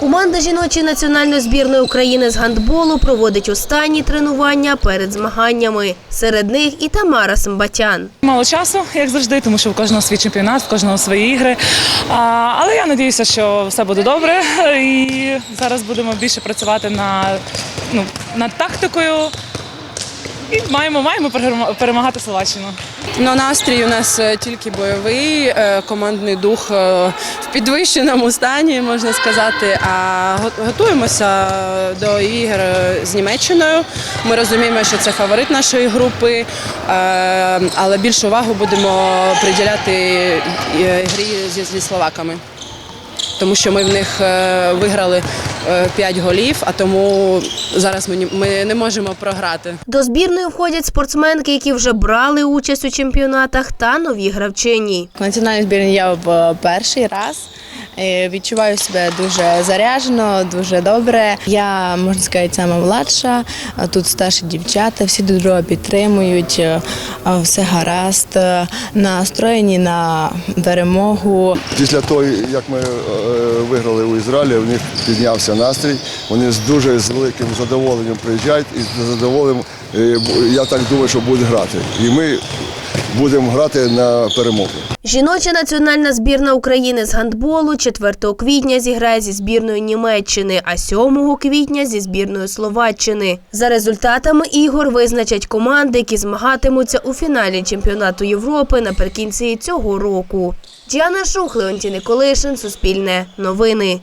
Команда жіночої національної збірної України з гандболу проводить останні тренування перед змаганнями. Серед них і Тамара Симбатян. Мало часу, як завжди, тому що в кожного свій чемпіонат, в кожного свої ігри. Але я надіюся, що все буде добре. І зараз будемо більше працювати на, ну, над тактикою. І маємо, маємо перема- перемагати Словаччину. Ну, настрій у нас е, тільки бойовий, е, командний дух е, в підвищеному стані, можна сказати. А готуємося до ігор з Німеччиною. Ми розуміємо, що це фаворит нашої групи, але більшу увагу будемо приділяти грі зі, словаками. Тому що ми в них виграли 5 голів, а тому зараз ми, ми не можемо програти. До збірної входять спортсменки, які вже брали участь у чемпіонатах, та нові гравчині. В національній збірні я в перший раз. Е, Відчуваю себе дуже заряджено, дуже добре. Я можна сказати, сама младша. Тут старші дівчата, всі друг друга підтримують, е, все гаразд, е, настроєні на перемогу. Після того, як ми е, виграли у Ізраїлі, у них піднявся настрій. Вони з дуже з великим задоволенням приїжджають і з задоволенням, е, я так думаю, що будуть грати. І ми будемо грати на перемогу. Жіноча національна збірна України з гандболу 4 квітня зіграє зі збірною Німеччини, а 7 квітня зі збірною Словаччини. За результатами ігор визначать команди, які змагатимуться у фіналі чемпіонату Європи наприкінці цього року. Діана Шух, Леонтій Николишин, Суспільне новини.